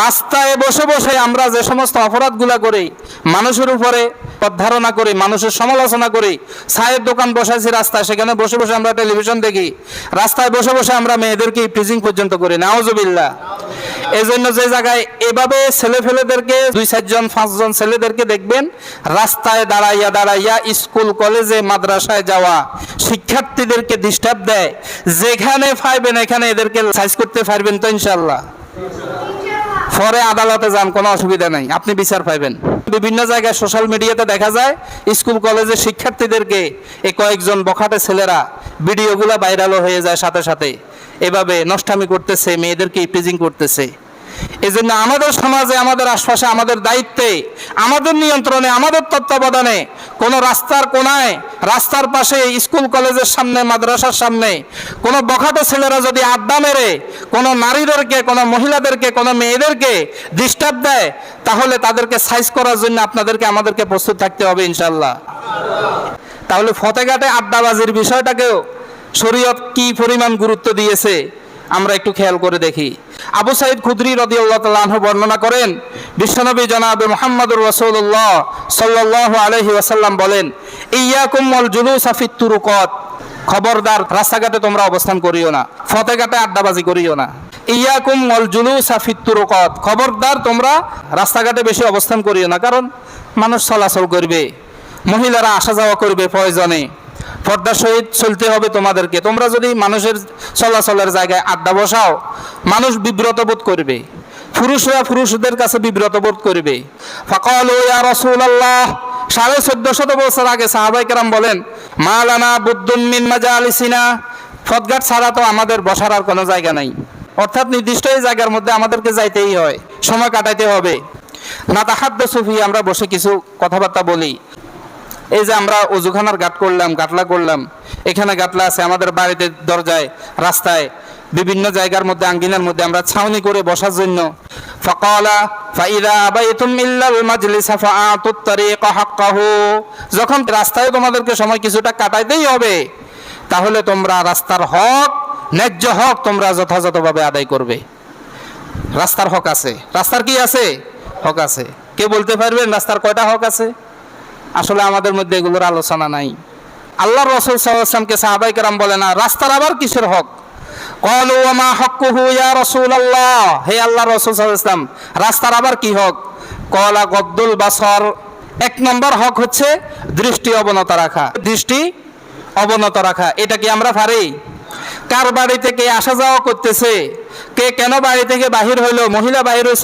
রাস্তায় বসে বসে আমরা যে সমস্ত অপরাধগুলা করি, মানুষের উপরে ধারণা করি, মানুষের সমালোচনা করি, চায়ের দোকান বসাইছি রাস্তায়, সেখানে বসে বসে আমরা টেলিভিশন দেখি, রাস্তায় বসে বসে আমরা মেয়েদেরকে প্রিজিং পর্যন্ত করি নাওজবিল্লা জন্য যে জায়গায় এভাবে ছেলে ফেলেদেরকে দুই চারজন পাঁচজন ছেলেদেরকে দেখবেন, রাস্তায় দাঁড়াইয়া দাঁড়াইয়া স্কুল কলেজে মাদ্রাসায় যাওয়া, শিক্ষার্থীদেরকে ডিস্টার্ব দেয়, যেখানে পাইবেন এখানে এদেরকে সাইজ করতে পারবেন তো ইনশাল্লাহ পরে আদালতে যান, কোনো অসুবিধা নাই। আপনি বিচার পাইবেন। বিভিন্ন জায়গায় সোশ্যাল মিডিয়াতে দেখা যায় স্কুল কলেজের শিক্ষার্থীদেরকে এই কয়েকজন বখাটে ছেলেরা ভিডিওগুলো ভাইরালও হয়ে যায় সাথে সাথে। এভাবে নষ্টামি করতেছে, মেয়েদেরকে ইপ্রিজিং করতেছে। এই জন্য আমাদের সমাজে, আমাদের আশপাশে, আমাদের দায়িত্বে, আমাদের নিয়ন্ত্রণে, আমাদের তত্ত্বাবধানে কোনো রাস্তার কোনায়, রাস্তার পাশে স্কুল, কলেজের সামনে, মাদ্রাসার সামনে কোনো বখাটে ছেলেরা যদি আড্ডা মেরে, কোনো নারীদেরকে, কোনো মহিলাদেরকে, কোনো মেয়েদেরকে ডিস্টার্ব দেয়, তাহলে তাদেরকে সাইজ করার জন্য আপনাদেরকে, আমাদেরকে প্রস্তুত থাকতে হবে ইনশাল্লাহ তাহলে ফতেঘাটে আড্ডাবাজির বিষয়টাকেও শরীয়ত কি পরিমাণ গুরুত্ব দিয়েছে? আমরা একটু খেয়াল করে দেখি। আবু সাইদ খুদরি রদি আল্লাহ বর্ণনা করেন, বিশ্বনবী জনাবে মোহাম্মদুর রসৌল্লাহ সাল্লাহ আলহি ওয়াসাল্লাম বলেন ইয়াকুম অল জুলুস আফিত তুরুকত। খবরদার রাস্তাঘাটে তোমরা অবস্থান করিও না ফতেঘাটে আড্ডাবাজি করিও না। ইয়াকুম অল জুলুস আফিত তুরুকত। খবরদার তোমরা রাস্তাঘাটে বেশি অবস্থান করিও না, কারণ মানুষ চলাচল করবে, মহিলারা আসা যাওয়া করবে প্রয়োজনে। পর্দার সহিত চলতে হবে তোমাদেরকে। তোমরা যদি মানুষের চলাচলের জায়গায় আড্ডা বসাও, মানুষ বিব্রত বোধ করবে। পুরুষরা পুরুষদের কাছে বিব্রত বোধ করবে। ফকাল সাড়ে চোদ্দ শত বছর আগে সাহাবাই কেরাম বলেন মালানা বুদ্দুন মিন মাজা আলিসিনা ফতঘাট ছাড়া তো আমাদের বসার আর কোনো জায়গা নাই। অর্থাৎ নির্দিষ্ট এই জায়গার মধ্যে আমাদেরকে যাইতেই হয়, সময় কাটাইতে হবে। না তাহাদ্দ সুফি আমরা বসে কিছু কথাবার্তা বলি। এই যে আমরা অজুখানার গাট করলাম, গাটলা করলাম, এখানে গাটলা আছে, আমাদের বাড়িতে দরজায়, রাস্তায়, বিভিন্ন জায়গার মধ্যে, আঙ্গিনার মধ্যে আমরা ছাউনি করে বসার জন্য। ফাকালা, ফাইদা আবাইতুম ইল্লাল মাজলিসা ফাআতুত তারিকা হাক্কাহু। যখন রাস্তায় তোমাদেরকে সময় কিছুটা কাটাইতেই হবে, তাহলে তোমরা রাস্তার হক, ন্যায্য হক তোমরা যথাযথভাবে আদায় করবে। রাস্তার হক আছে। রাস্তার কি আছে? হক আছে। কে বলতে পারবেন রাস্তার কয়টা হক আছে? আসলে আমাদের মধ্যে এগুলোর আলোচনা নাই। আল্লাহ রসুল সাল্লামকে সাহাবাই কেরাম বলে, না, রাস্তার আবার কিসের হক? কলু আমা হকুহু ইয়া রসুল আল্লাহ হে আল্লাহ রসুল সাল্লাম রাস্তার আবার কি হক? কলা গদ্দুল বাসর। এক নম্বর হক হচ্ছে দৃষ্টি অবনত রাখা। দৃষ্টি অবনত রাখা, এটা কি আমরা পারি? কার বাড়ি থেকে আসা যাওয়া করতেছে? কে কেন বাড়ি থেকে বাহির হইল? মহিলা বাহির হয়েছে